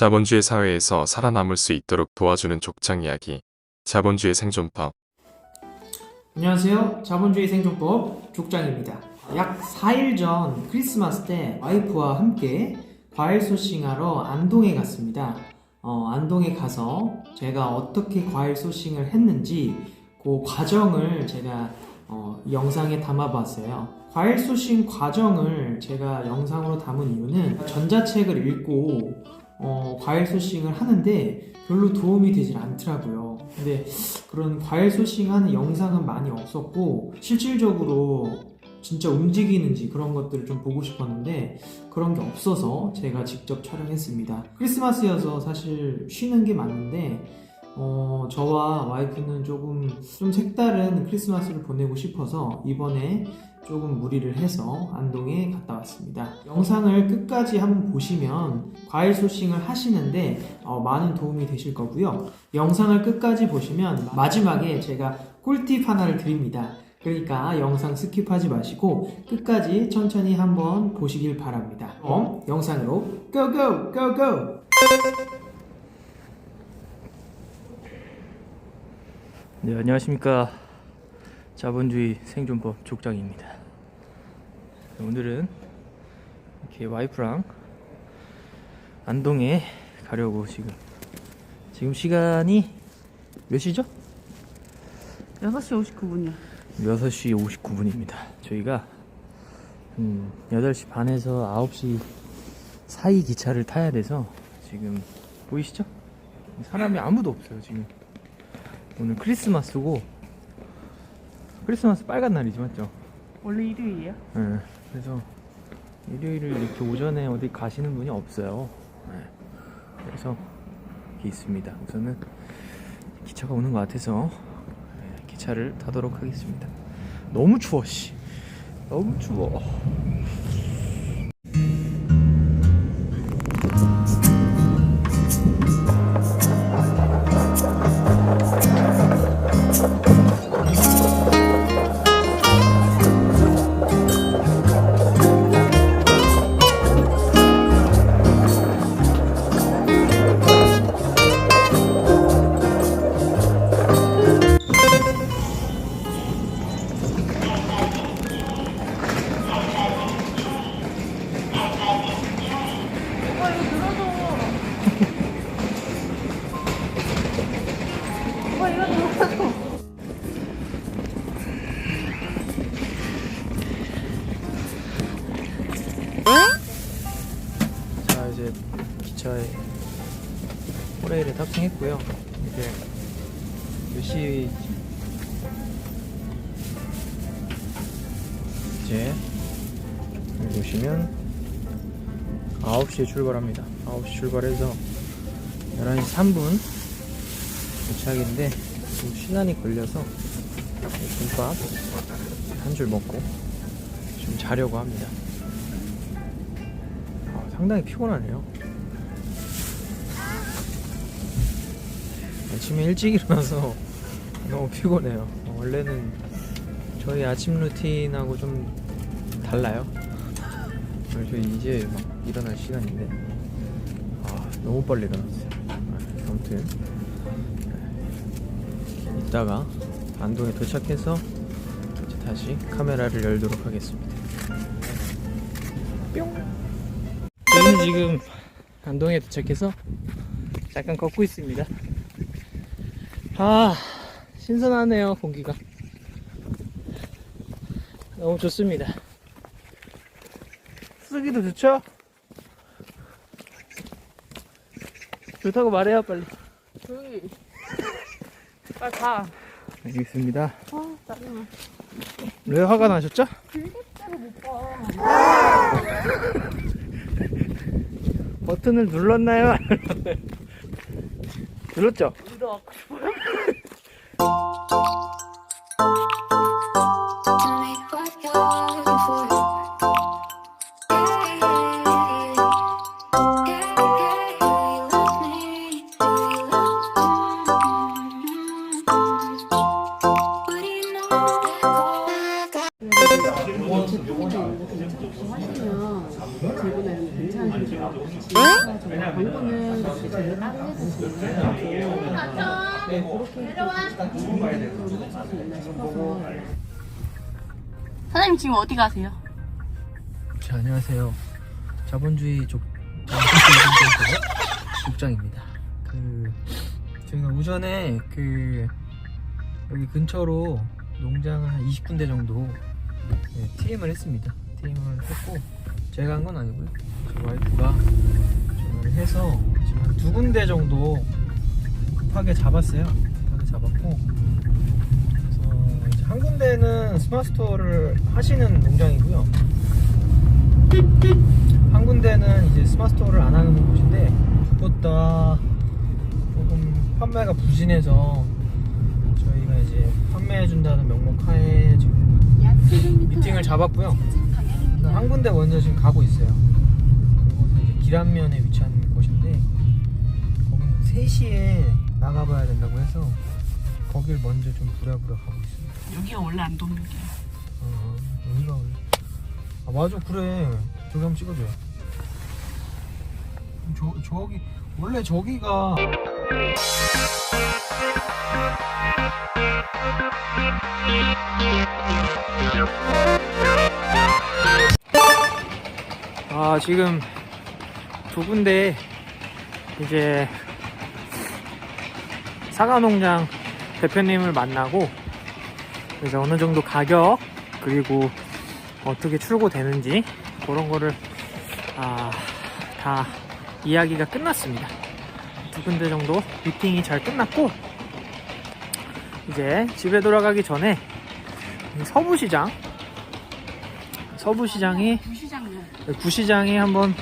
자본주의 사회에서 살아남을 수 있도록 도와주는 족장 이야기. 자본주의 생존법. 안녕하세요. 자본주의 생존법 족장입니다. 약 4일 전 크리스마스 때 와이프와 함께 과일 소싱하러 안동에 갔습니다. 어, 안동에 가서 제가 어떻게 과일 소싱을 했는지 그 과정을 제가 어, 영상에 담아봤어요. 과일 소싱 과정을 제가 영상으로 담은 이유는 전자책을 읽고 어, 과일 소싱을 하는데 별로 도움이 되질 않더라고요. 근데 그런 과일 소싱하는 영상은 많이 없었고 실질적으로 진짜 움직이는지 그런 것들을 좀 보고 싶었는데 그런 게 없어서 제가 직접 촬영했습니다. 크리스마스여서 사실 쉬는 게 맞는데 어, 저와 와이프는 조금 좀 색다른 크리스마스를 보내고 싶어서 이번에 조금 무리를 해서 안동에 갔다 왔습니다. 영상을 끝까지 한번 보시면 과일 소싱을 하시는데 어, 많은 도움이 되실 거고요. 영상을 끝까지 보시면 마지막에 제가 꿀팁 하나를 드립니다. 그러니까 영상 스킵하지 마시고 끝까지 천천히 한번 보시길 바랍니다. 그럼 영상으로 고고 고고! 네, 안녕하십니까. 자본주의 생존법 족장입니다. 오늘은 이렇게 와이프랑 안동에 가려고 지금. 지금 시간이 몇 시죠? 6시 59분이요. 6시 59분입니다. 저희가 음, 8시 반에서 9시 사이 기차를 타야 돼서 지금 보이시죠? 사람이 아무도 없어요, 지금. 오늘 크리스마스고 크리스마스 빨간 날이지 맞죠? 원래 일요일이에요? 네, 그래서 일요일을 이렇게 오전에 어디 가시는 분이 없어요. 네, 그래서 이렇게 있습니다. 우선은 기차가 오는 것 같아서 네, 기차를 타도록 하겠습니다. 너무 추워, 씨. 너무 추워. 자, 이제 기차에 호레일에 탑승했고요. 이제 몇 시? 이제 여기 보시면 9시에 출발합니다. 9시 출발해서 11시 3분 도착인데 좀 시간이 걸려서 김밥 한 줄 먹고 좀 자려고 합니다. 아, 상당히 피곤하네요. 아침에 일찍 일어나서 너무 피곤해요. 어, 원래는 저희 아침 루틴하고 좀 달라요. 그래서 이제 막 일어날 시간인데 아, 너무 빨리 일어났어요. 아, 아무튼 네. 이따가 안동에 도착해서 이제 다시 카메라를 열도록 하겠습니다. 저희는 지금 안동에 도착해서 잠깐 걷고 있습니다. 아, 신선하네요, 공기가. 너무 좋습니다. 쓰기도 좋죠? 좋다고 말해요, 빨리. 조용히. 빨리 가. 알겠습니다. 아, 짜증나. 왜 화가 나셨죠? 길게째로 못 가. 버튼을 눌렀나요? 눌렀죠? 믿어. Tell me what you're looking for. 사장님 지금 어디 가세요? 자, 안녕하세요. 자본주의 족 국장입니다. 그 저희가 오전에 그 여기 근처로 농장을 한 20군데 정도 네, TM을 했습니다. TM을 했고 제가 한 건 아니고요. 저 와이프가 전화를 해서 지금 한 두 군데 정도 급하게 잡았어요. 스마트스토어를 하시는 농장이고요. 한 군데는 이제 스마트스토어를 안 하는 곳인데 그것보다 조금 판매가 부진해서 저희가 이제 판매해 준다는 명목 하에 지금 미팅을 잡았고요. 한 군데 먼저 지금 가고 있어요. 그곳은 이제 길안면에 위치한 곳인데 거기는 3시에 나가봐야 된다고 해서 거길 먼저 좀 부랴부랴 가고 있습니다. 여기가 원래 안동역이에요. 어, 여기가 원래. 아, 맞아, 그래. 저기 한번 찍어줘요. 저, 저기, 원래 저기가. 아, 지금 두 군데 이제 사과농장 대표님을 만나고 그래서 어느 정도 가격 그리고 어떻게 출고되는지 그런 거를 아, 다 이야기가 끝났습니다. 두 군데 정도 미팅이 잘 끝났고 이제 집에 돌아가기 전에 서부시장 서부시장이. 구시장에 한번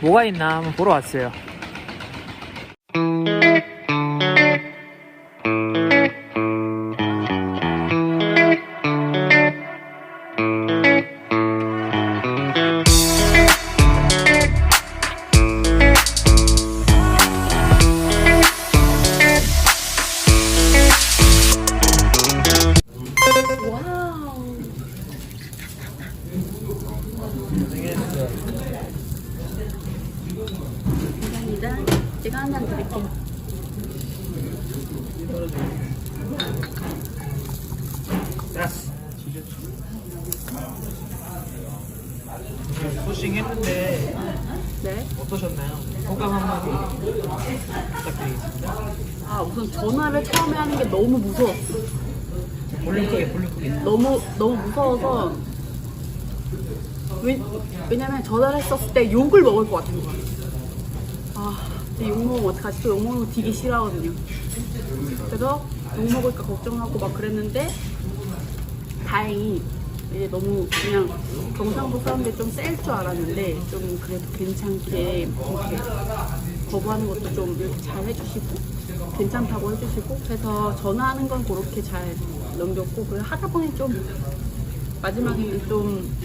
뭐가 있나 한번 보러 왔어요. 감사합니다. 제가 한잔 드릴게요. 소싱 했는데 네. 어떠셨나요? 소감 한마디 부탁드리겠습니다. 아 우선 전화를 처음에 하는 게 너무 무서웠어. 볼륨 크게 볼륨 크게. 너무 너무 무서워서 왜, 왜냐면 전화를 했었을 때 욕을 먹을 것 같은 거야. 아, 근데 욕 먹으면 어떡하지? 또 욕 먹는 거 되게 싫어하거든요. 그래서 욕 먹을까 걱정하고 막 그랬는데 다행히 이제 너무 그냥 경상도 사람들 좀셀 줄 알았는데 좀 그래도 괜찮게 이렇게 거부하는 것도 좀 잘 해주시고 괜찮다고 해주시고 그래서 전화하는 건 그렇게 잘 넘겼고 그래 하다 보니 좀 마지막에는 좀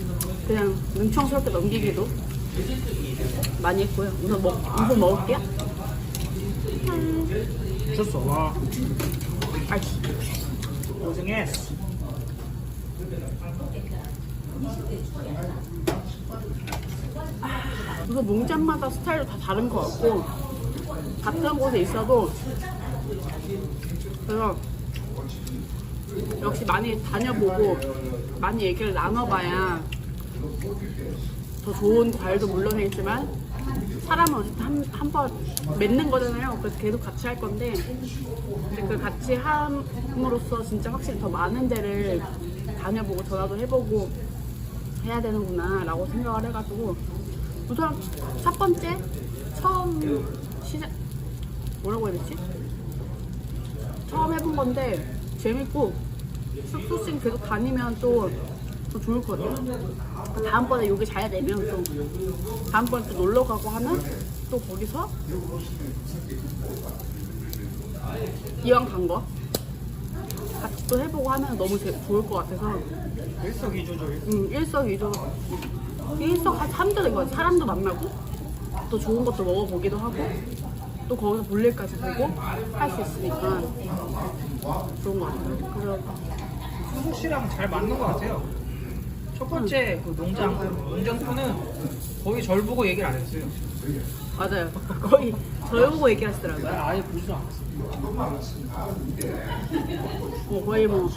그냥 능청스럽게 넘기기도 많이 했고요. 우선 먹 우선 먹을게요. 미쳤어. 와 아이씨. 고생했어. 우선 농장마다 스타일도 다 다른 것 같고 같은 곳에 있어도 그래서 역시 많이 다녀보고 많이 얘기를 나눠봐야 더 좋은 과일도 물론이지만 사람은 어쨌든 한, 한 번 맺는 거잖아요. 그래서 계속 같이 할 건데 그 같이 함으로써 진짜 확실히 더 많은 데를 다녀보고 전화도 해보고 해야 되는구나 라고 생각을 해가지고 우선 첫 번째 처음 시작 뭐라고 해야 되지? 처음 해본 건데 재밌고 숙소씩 계속 다니면 또, 더 좋을 것 같아요 다음번에 여기 잘 되면 또 다음번에 또 놀러 가고 하면 또 거기서 이왕 간 거 같이 또 해보고 하면 너무 제- 좋을 것 같아서 일석이조죠. 응, 일석이조. 일석 한 3도 이거 사람도 만나고 또 좋은 것도 먹어보기도 하고 또 거기서 볼일까지 보고 할 수 있으니까 좋은 것 같아요. 그래서 수숙 씨랑 잘 맞는 것 같아요. 첫 번째 그 농장 농장주는 거의 절 보고 얘기를 안 했어요. 맞아요. 거의 저희 보고 얘기하시더라고요. 아예 보지도 않았어요. 뭐 거의 뭐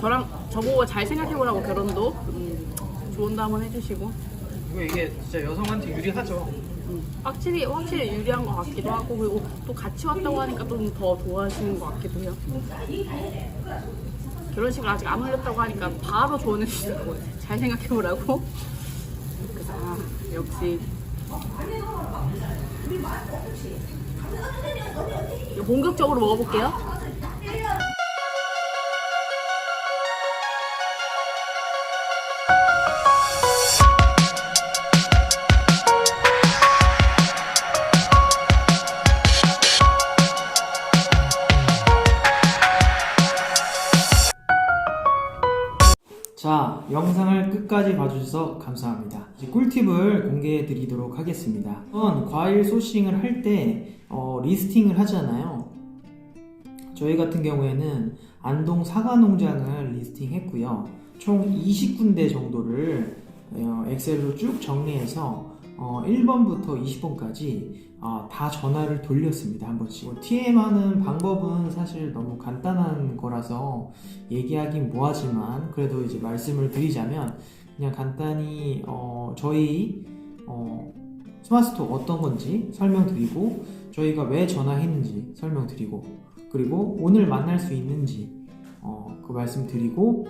저랑 저보고 잘 생각해보라고 결혼도 음, 조언도 한번 해주시고 이게 진짜 여성한테 유리하죠. 음, 확실히 확실히 유리한 것 같기도 하고 그리고 또 같이 왔다고 하니까 좀더 좋아하시는 것 같기도 해요. 결혼식을 아직 안 올렸다고 하니까 바로 조언해 주시더라고요. 잘 생각해 보라고. 그래서 아 역시 본격적으로 먹어볼게요. 끝까지 봐주셔서 감사합니다. 이제 꿀팁을 공개해 드리도록 하겠습니다. 우선 과일 소싱을 할때 어, 리스팅을 하잖아요. 저희 같은 경우에는 안동 사과 농장을 리스팅했고요. 총 20군데 정도를 어, 엑셀로 쭉 정리해서 어, 1번부터 20번까지 어, 다 전화를 돌렸습니다. 한 번씩. TM하는 방법은 사실 너무 간단한 거라서 얘기하긴 뭐하지만 그래도 이제 말씀을 드리자면 그냥 간단히 어, 저희 어, 스마트스토어 어떤 건지 설명드리고 저희가 왜 전화했는지 설명드리고 그리고 오늘 만날 수 있는지 어, 그 말씀드리고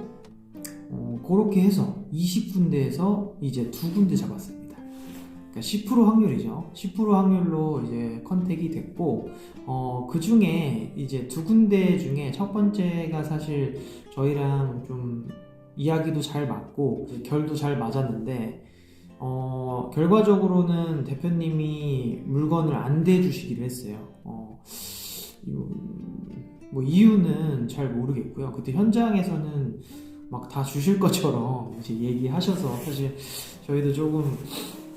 어, 그렇게 해서 20군데에서 이제 두 군데 잡았습니다. 그러니까 10% 확률이죠. 10% 확률로 이제 컨택이 됐고 어, 그 중에 이제 두 군데 중에 첫 번째가 사실 저희랑 좀 이야기도 잘 맞고 결도 잘 맞았는데 어, 결과적으로는 대표님이 물건을 안 대주시기로 했어요. 어, 음, 뭐 이유는 잘 모르겠고요. 그때 현장에서는 막 다 주실 것처럼 이제 얘기하셔서 사실 저희도 조금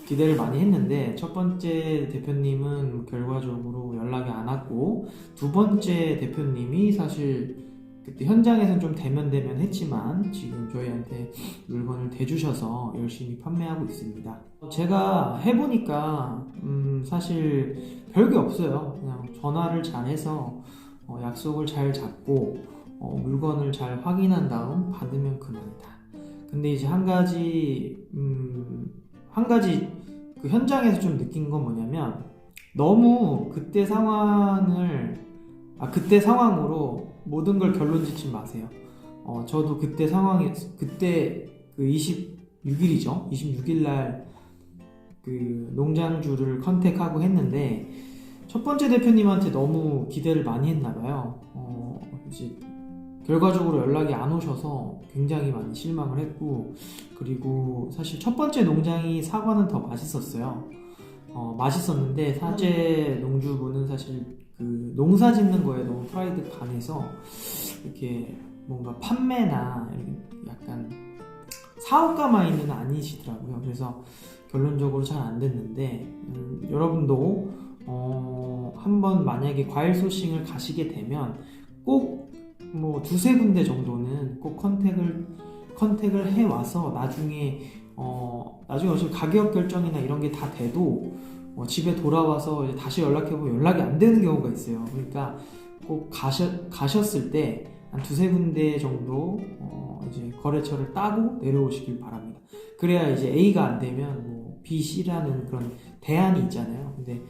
기대를 많이 했는데 첫 번째 대표님은 결과적으로 연락이 안 왔고 두 번째 대표님이 사실 그때 현장에서는 좀 대면대면 했지만 지금 저희한테 물건을 대주셔서 열심히 판매하고 있습니다. 제가 해보니까 음, 사실 별게 없어요. 그냥 전화를 잘해서 어, 약속을 잘 잡고 어, 물건을 잘 확인한 다음 받으면 그만이다. 근데 이제 한 가지 음, 한 가지 그 현장에서 좀 느낀 건 뭐냐면 너무 그때 상황을 아 그때 상황으로 모든 걸 결론 짓지 마세요. 어 저도 그때 상황에 그때 그 26일이죠. 26일 날 그 농장주를 컨택하고 했는데 첫 번째 대표님한테 너무 기대를 많이 했나 봐요. 어 이제 결과적으로 연락이 안 오셔서 굉장히 많이 실망을 했고 그리고 사실 첫 번째 농장이 사과는 더 맛있었어요. 어, 맛있었는데 사제 농주분은 사실 그 농사 짓는 거에 너무 프라이드 강해서 이렇게 뭔가 판매나 약간 사업가 마인드는 아니시더라고요. 그래서 결론적으로 잘 안 됐는데 음, 여러분도 어, 한번 만약에 과일 소싱을 가시게 되면 꼭 뭐 두세 군데 정도는 꼭 컨택을 컨택을 해 와서 나중에 어 나중에 어차피 가격 결정이나 이런 게 다 돼도 어, 집에 돌아와서 다시 연락해 보면 연락이 안 되는 경우가 있어요. 그러니까 꼭 가셨 가셨을 때 한 두세 군데 정도 어, 이제 거래처를 따고 내려오시길 바랍니다. 그래야 이제 A가 안 되면 뭐 B, C라는 그런 대안이 있잖아요. 근데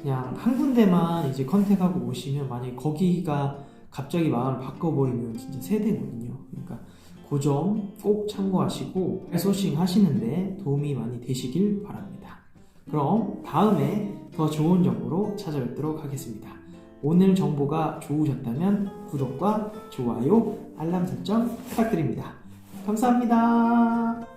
그냥 한 군데만 이제 컨택하고 오시면 만약에 거기가 갑자기 마음을 바꿔버리면 진짜 세대거든요. 그러니까 그점꼭 참고하시고 소싱 하시는데 도움이 많이 되시길 바랍니다. 그럼 다음에 더 좋은 정보로 찾아뵙도록 하겠습니다. 오늘 정보가 좋으셨다면 구독과 좋아요, 알람 설정 부탁드립니다. 감사합니다.